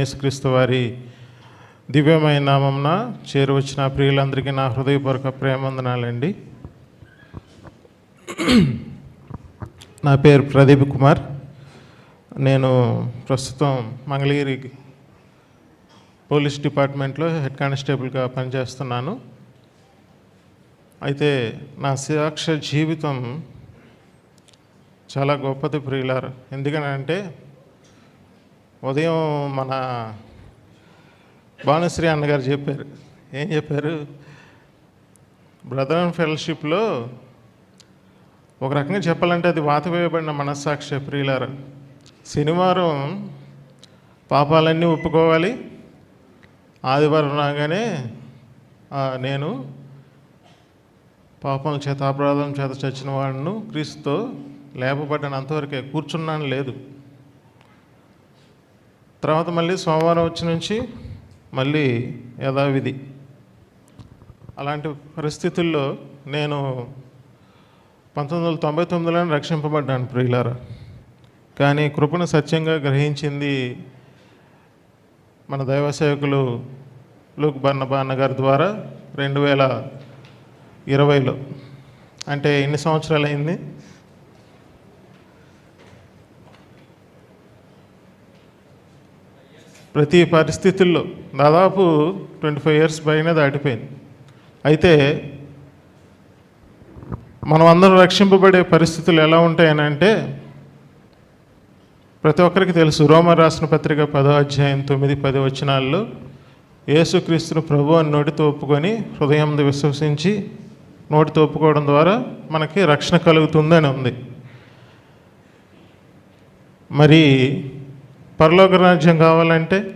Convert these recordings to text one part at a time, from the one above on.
యేసుక్రీస్తు వారి దివ్యమైన నామంన చేరువచ్చిన ప్రియులందరికీ నా హృదయపూర్వక ప్రేమందనాలండి నా పేరు ప్రదీప్ కుమార్. నేను ప్రస్తుతం మంగళగిరి పోలీస్ డిపార్ట్మెంట్లో హెడ్ కానిస్టేబుల్గా పనిచేస్తున్నాను. అయితే నా సాక్ష జీవితం చాలా గొప్పది ప్రియులారు. ఎందుకనంటే ఉదయం మన భానుశ్రీ అన్నగారు చెప్పారు. ఏం చెప్పారు? బ్రదర్ అండ్ ఫెలోషిప్లో ఒక రకంగా చెప్పాలంటే అది వాత వేయబడిన మనస్సాక్షి ప్రియులారు. శనివారం పాపాలన్నీ ఒప్పుకోవాలి. ఆదివారం రాగానే నేను పాపం చేత అపరాధం చేత చచ్చిన వాడిను. క్రీస్తుతో లేపబడ్డాను. అంతవరకే కూర్చున్నాను లేదు. తర్వాత మళ్ళీ సోమవారం వచ్చి నుంచి మళ్ళీ యథావిధి. అలాంటి పరిస్థితుల్లో నేను పంతొమ్మిది వందల తొంభై తొమ్మిదిలోనే రక్షింపబడ్డాను ప్రియులారా. కానీ కృపను సత్యంగా గ్రహించింది మన దైవ సేవకులు లూక్ బర్నబా గారి ద్వారా రెండు వేల ఇరవైలో. అంటే ఎన్ని సంవత్సరాలు అయింది ప్రతి పరిస్థితుల్లో దాదాపు ట్వంటీ ఫైవ్ ఇయర్స్ పైన దాటిపోయింది. అయితే మనం అందరం రక్షింపబడే పరిస్థితులు ఎలా ఉంటాయని అంటే ప్రతి ఒక్కరికి తెలుసు రోమర్ రాసిన పత్రిక పదో అధ్యాయం తొమ్మిది పది వచనాల్లో యేసుక్రీస్తును ప్రభు అని నోటితో ఒప్పుకొని హృదయం విశ్వసించి నోటితో ఒప్పుకోవడం ద్వారా మనకి రక్షణ కలుగుతుందని ఉంది. మరి పరలోక రాజ్యం కావాలంటే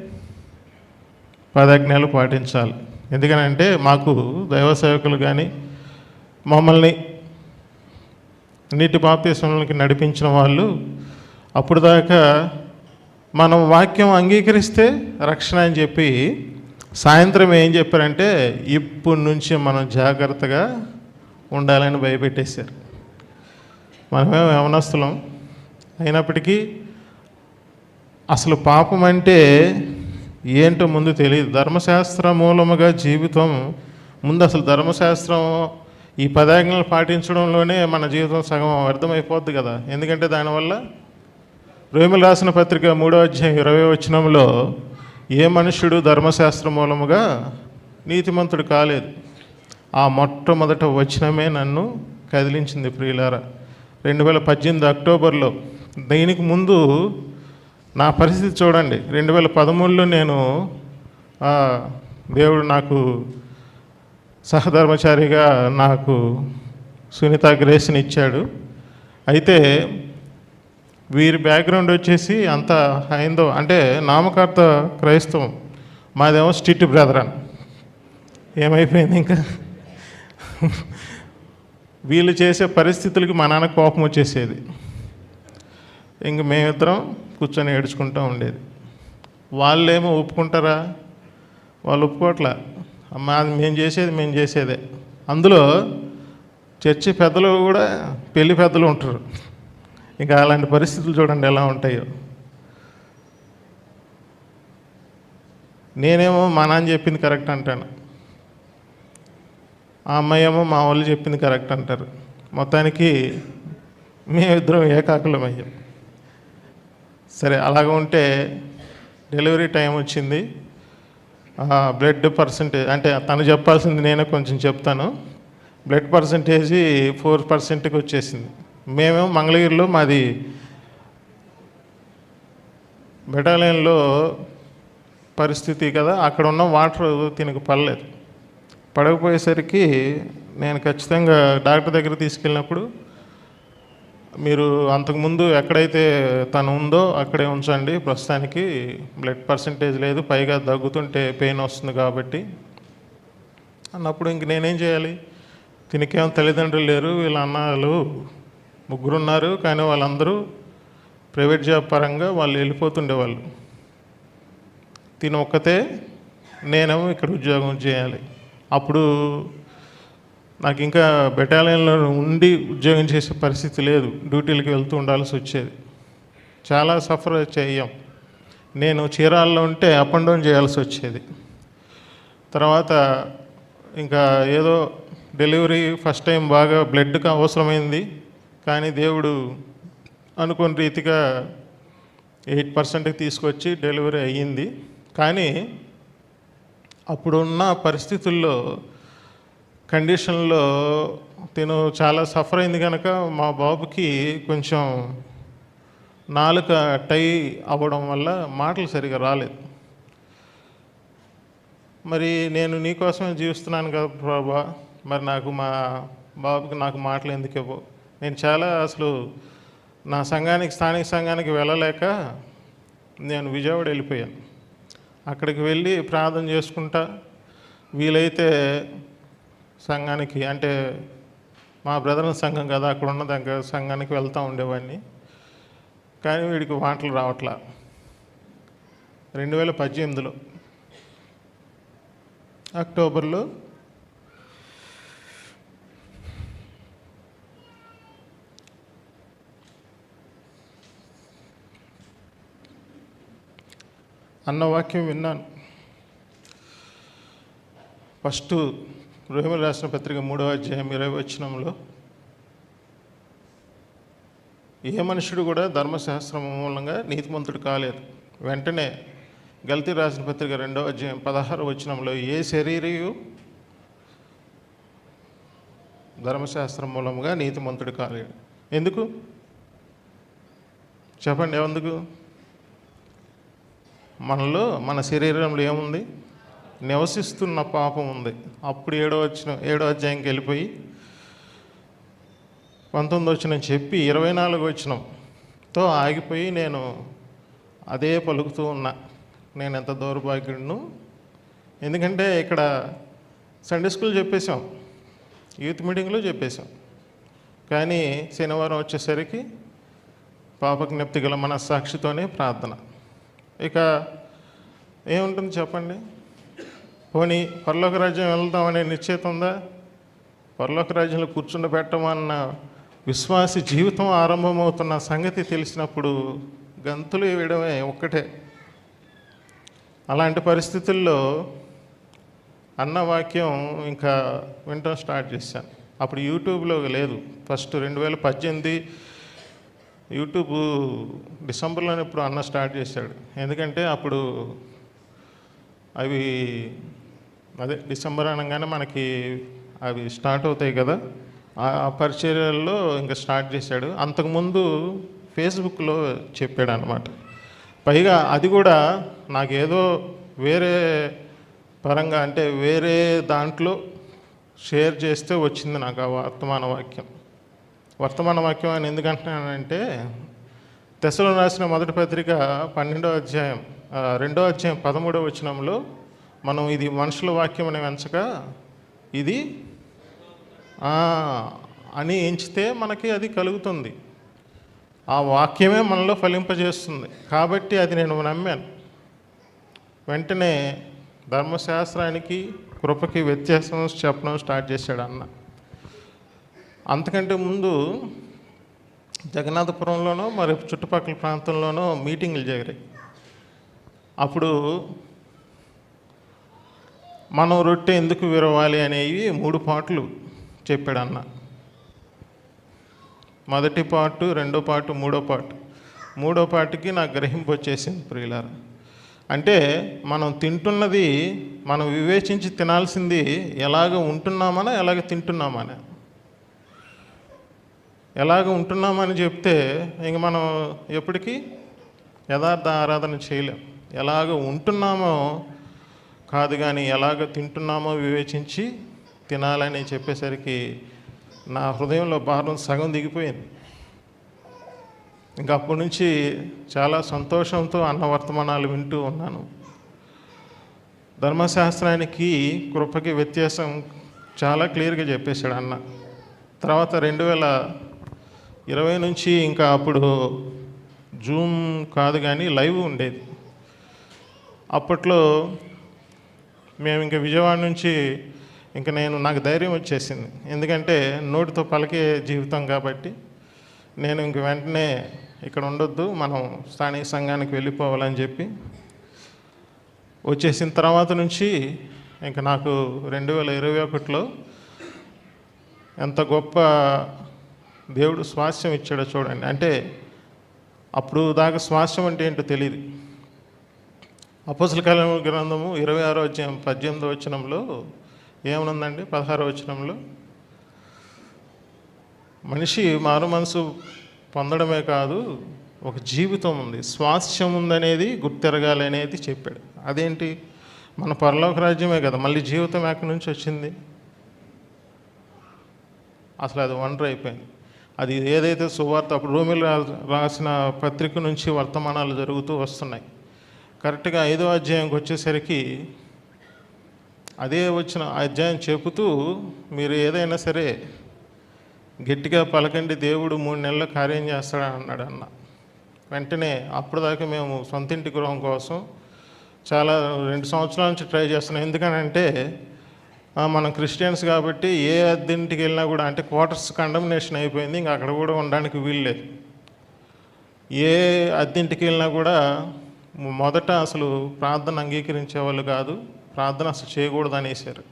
పదాజ్ఞాలు పాటించాలి. ఎందుకనంటే మాకు దైవ సేవకులు కానీ మమ్మల్ని నీటి బాప్తీసంలోకి నడిపించిన వాళ్ళు అప్పుడు దాకా మనం వాక్యం అంగీకరిస్తే రక్షణ అని చెప్పి సాయంత్రం ఏం చెప్పారంటే ఇప్పటి నుంచి మనం జాగ్రత్తగా ఉండాలని భయపెట్టేశారు. మనమేమో యవనస్తులం అయినప్పటికీ అసలు పాపం అంటే ఏంటో ముందు తెలియదు. ధర్మశాస్త్ర మూలముగా జీవితం ముందు అసలు ధర్మశాస్త్రం ఈ పదాజ్ఞలు పాటించడంలోనే మన జీవితం సగం అర్థమైపోద్ది కదా. ఎందుకంటే దానివల్ల రోమిలు రాసిన పత్రిక మూడో అధ్యాయం ఇరవై వచనంలో ఏ మనుష్యుడు ధర్మశాస్త్ర మూలముగా నీతిమంతుడు కాలేదు. ఆ మొట్టమొదట వచనమే నన్ను కదిలించింది ప్రియులారా. రెండు వేల పద్దెనిమిది అక్టోబర్లో దీనికి ముందు నా పరిస్థితి చూడండి. రెండు వేల పదమూడులో నేను దేవుడు నాకు సహధర్మచారిగా నాకు సునీత గ్రేస్ని ఇచ్చాడు. అయితే వీరి బ్యాక్గ్రౌండ్ వచ్చేసి అంత హైందో అంటే నామకార్థ క్రైస్తవం. మాదేమో స్టిట్ బ్రదర్ అని ఏమైపోయింది ఇంకా? వీళ్ళు చేసే పరిస్థితులకి మా నాన్న కోపం వచ్చేసేది. ఇంక మేమిద్దరం కూర్చొని ఏడ్చుకుంటూ ఉండేది. వాళ్ళేమో ఒప్పుకుంటారా? వాళ్ళు ఒప్పుకోవట్లే అమ్మా అది మేము చేసేది మేము చేసేదే. అందులో చర్చి పెద్దలు కూడా పెళ్ళి పెద్దలు ఉంటారు. ఇంకా అలాంటి పరిస్థితులు చూడండి ఎలా ఉంటాయో. నేనేమో మా నాన్న చెప్పింది కరెక్ట్ అంటాను. ఆ అమ్మాయి ఏమో మా వాళ్ళు చెప్పింది కరెక్ట్ అంటారు. మొత్తానికి మేమిద్దరం ఏకాకులం అయ్యాం సరే అలాగ ఉంటే డెలివరీ టైం వచ్చింది. బ్లడ్ పర్సంటేజ్ అంటే తను చెప్పాల్సింది నేనే కొంచెం చెప్తాను. బ్లడ్ పర్సంటేజ్ ఫోర్ పర్సెంట్కి వచ్చేసింది. మేము మంగళగిరిలో మాది బెటాలియన్లో పరిస్థితి కదా అక్కడ ఉన్న వాటర్ తినకు పడలేదు. పడకపోయేసరికి నేను ఖచ్చితంగా డాక్టర్ దగ్గర తీసుకెళ్ళినప్పుడు మీరు అంతకుముందు ఎక్కడైతే తను ఉందో అక్కడే ఉంచండి. ప్రస్తుతానికి బ్లడ్ పర్సంటేజ్ లేదు. పైగా దగ్గుతుంటే పెయిన్ వస్తుంది కాబట్టి. అన్నప్పుడు ఇంక నేనేం చేయాలి? తినకేం తల్లిదండ్రులు లేరు. వీళ్ళ అన్నాలు ముగ్గురు ఉన్నారు కానీ వాళ్ళందరూ ప్రైవేట్ జాబ్ పరంగా వాళ్ళు వెళ్ళిపోతుండేవాళ్ళు తిన ఒక్కతే నేనేమో ఇక్కడ ఉద్యోగం చేయాలి. అప్పుడు నాకు ఇంకా బెటాలియన్లో ఉండి ఉద్యోగం చేసే పరిస్థితి లేదు. డ్యూటీలకు వెళ్తూ ఉండాల్సి వచ్చేది. చాలా సఫర్ చేయం. నేను చీరాల్లో ఉంటే అప్ అండ్ డౌన్ చేయాల్సి వచ్చేది. తర్వాత ఇంకా ఏదో డెలివరీ ఫస్ట్ టైం బాగా బ్లడ్కి అవసరమైంది. కానీ దేవుడు అనుకున్న రీతిగా ఎయిట్ పర్సెంట్కి తీసుకొచ్చి డెలివరీ అయ్యింది. కానీ అప్పుడున్న పరిస్థితుల్లో కండిషన్లో తిను చాలా సఫర్ అయింది కనుక మా బాబుకి కొంచెం నాలుక టై అవ్వడం వల్ల మాటలు సరిగా రాలేదు. మరి నేను నీకోసమే జీవిస్తున్నాను కదా ప్రభా. మరి నాకు మా బాబుకి నాకు మాటలు ఎందుకు ఇవ్వవు నేను చాలా అసలు నా సంఘానికి స్థానిక సంఘానికి వెళ్ళలేక నేను విజయవాడ వెళ్ళిపోయాను. అక్కడికి వెళ్ళి ప్రార్థన చేసుకుంటా. వీలైతే సంఘానికి అంటే మా బ్రదర్ సంఘం కదా అక్కడ ఉన్న దగ్గర సంఘానికి వెళ్తూ ఉండేవాడిని. కానీ వీడికి మాటలు రావట్లా. రెండు వేల పద్దెనిమిదిలో అక్టోబర్లో అన్న వాక్యం విన్నాను. ఫస్ట్ రోహిమ రాసిన పత్రిక మూడవ అధ్యాయం ఇరవై వచనంలో ఏ మనుషుడు కూడా ధర్మశాస్త్రం మూలంగా నీతిమంతుడు కాలేదు. వెంటనే గల్తీ రాసిన పత్రిక రెండవ అధ్యాయం పదహారు వచనంలో ఏ శరీరయు ధర్మశాస్త్రం మూలముగా నీతిమంతుడు కాలేడు ఎందుకు? చెప్పండి ఎందుకు మనలో మన శరీరంలో ఏముంది? నివసిస్తున్న పాపం ఉంది. అప్పుడు ఏడో వచ్చిన ఏడో అధ్యాయంకి వెళ్ళిపోయి పంతొమ్మిది వచ్చిన చెప్పి ఇరవై నాలుగు వచ్చినంతో ఆగిపోయి నేను అదే పలుకుతూ ఉన్నా. నేను ఎంత దౌర్భాగ్యుడును ఎందుకంటే ఇక్కడ సండే స్కూల్ చెప్పేశాం. యూత్ మీటింగ్లో చెప్పేశాం. కానీ శనివారం వచ్చేసరికి పాపజ్ఞప్తి గల మన సాక్షితోనే ప్రార్థన. ఇక ఏముంటుంది చెప్పండి? పోనీ పరలోక రాజ్యం వెళ్దామనే నిశ్చయిత ఉందా? పరలోక రాజ్యంలో కూర్చుండబెట్టమన్న విశ్వాసి జీవితం ఆరంభమవుతున్న సంగతి తెలిసినప్పుడు గంతులు వేయడమే ఒక్కటే. అలాంటి పరిస్థితుల్లో అన్న వాక్యం ఇంకా వినటం స్టార్ట్ చేశాను. అప్పుడు యూట్యూబ్లో లేదు. ఫస్ట్ రెండు వేల పద్దెనిమిది యూట్యూబ్ డిసెంబర్లోనే ఇప్పుడు అన్న స్టార్ట్ చేశాడు. ఎందుకంటే అప్పుడు అవి అదే డిసెంబర్ అనగానే మనకి అవి స్టార్ట్ అవుతాయి కదా. ఆ పరిచర్యల్లో ఇంకా స్టార్ట్ చేశాడు. అంతకుముందు ఫేస్బుక్లో చెప్పాడు అనమాట పైగా అది కూడా నాకేదో వేరే పరంగా అంటే వేరే దాంట్లో షేర్ చేస్తే వచ్చింది నాకు ఆ వర్తమాన వాక్యం. వర్తమాన వాక్యం అని ఎందుకంటున్నానంటే దశలో రాసిన మొదటి పత్రిక పన్నెండో అధ్యాయం రెండో అధ్యాయం పదమూడో వచనంలో మనం ఇది మనుషుల వాక్యం అని వెంచక ఇది అని ఎంచితే మనకి అది కలుగుతుంది. ఆ వాక్యమే మనలో ఫలింపజేస్తుంది. కాబట్టి అది నేను నమ్మాను. వెంటనే ధర్మశాస్త్రానికి కృపకి వ్యత్యాసం చెప్పడం స్టార్ట్ చేశాడు అన్న. అంతకంటే ముందు జగన్నాథపురంలోనో మరి చుట్టుపక్కల ప్రాంతంలోనో మీటింగ్లు జరిగాయి. అప్పుడు మనం రొట్టె ఎందుకు విరవాలి అనేవి మూడు పాటలు చెప్పాడు అన్న. మొదటి పాటు రెండో పాటు మూడో పాటు. మూడో పాటుకి నాకు గ్రహింపు వచ్చేసింది ప్రియులార. అంటే మనం తింటున్నది మనం వివేచించి తినాల్సింది ఎలాగ ఉంటున్నామనా ఎలాగ తింటున్నామనే. ఎలాగ ఉంటున్నామని చెప్తే ఇంక మనం ఎప్పటికీ యథార్థ ఆరాధన చేయలేం. ఎలాగ ఉంటున్నామో కాదు కానీ ఎలాగ తింటున్నామో వివేచించి తినాలని చెప్పేసరికి నా హృదయంలో భారం సగం దిగిపోయింది. ఇంకా అప్పటి నుంచి చాలా సంతోషంతో అన్న వర్తమానాలు వింటూ ఉన్నాను. ధర్మశాస్త్రానికి కృపకి వ్యత్యాసం చాలా క్లియర్గా చెప్పేశాడు అన్న. తర్వాత రెండు వేల ఇరవై నుంచి ఇంకా అప్పుడు జూమ్ కాదు కానీ లైవ్ ఉండేది. అప్పట్లో మేము ఇంకా విజయవాడ నుంచి ఇంకా నేను నాకు ధైర్యం వచ్చేసింది. ఎందుకంటే నోటితో పలికే జీవితం కాబట్టి నేను ఇంక వెంటనే ఇక్కడ ఉండొద్దు మనం స్థానిక సంఘానికి వెళ్ళిపోవాలని చెప్పి వచ్చేసిన తర్వాత నుంచి ఇంకా నాకు రెండు వేల ఇరవై ఒకటిలో ఎంత గొప్ప దేవుడు స్వాస్యం ఇచ్చాడో చూడండి. అంటే అప్పుడు దాకా స్వాస్యం అంటే ఏంటో తెలియదు అపోసల కాలం గ్రంథము ఇరవై ఆరో అధ్యాయం పద్దెనిమిదో వచనంలో ఏమనుందండి? పదహారో వచనంలో? మనిషి మారు మనసు పొందడమే కాదు ఒక జీవితం ఉంది. స్వాస్థ్యం ఉందనేది గుర్తెరగాలి అనేది చెప్పాడు. అదేంటి? మన పరలోక రాజ్యమే కదా. మళ్ళీ జీవితం ఎక్కడి నుంచి వచ్చింది? అసలు అది వండర్ అయిపోయింది. అది ఏదైతే సువార్త అప్పుడు రూమిల్ రాసిన పత్రిక నుంచి వర్తమానాలు జరుగుతూ వస్తున్నాయి. కరెక్ట్గా ఐదో అధ్యాయంకి వచ్చేసరికి అదే వచ్చిన అధ్యాయం చెబుతూ మీరు ఏదైనా సరే గట్టిగా పలకండి దేవుడు మూడు నెలలు కార్యం చేస్తాడని అన్నాడు అన్న. వెంటనే అప్పుడు దాకా మేము సొంత ఇంటి గృహం కోసం చాలా రెండు సంవత్సరాల నుంచి ట్రై చేస్తున్నాం. ఎందుకనంటే మనం క్రిస్టియన్స్ కాబట్టి ఏ అద్దెంటికి వెళ్ళినా కూడా అంటే క్వార్టర్స్ కండమినేషన్ అయిపోయింది ఇంకా అక్కడ కూడా ఉండడానికి వీల్లేదు ఏ అద్దెంటికి వెళ్ళినా కూడా మొదట అసలు ప్రార్థన అంగీకరించే వాళ్ళు కాదు ప్రార్థన అసలు చేయకూడదు అనేసారు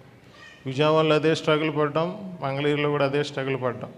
విజయవాడలో అదే స్ట్రగుల్ పడ్డాం మంగళగిరిలో కూడా అదే స్ట్రగుల్ పడ్డాం.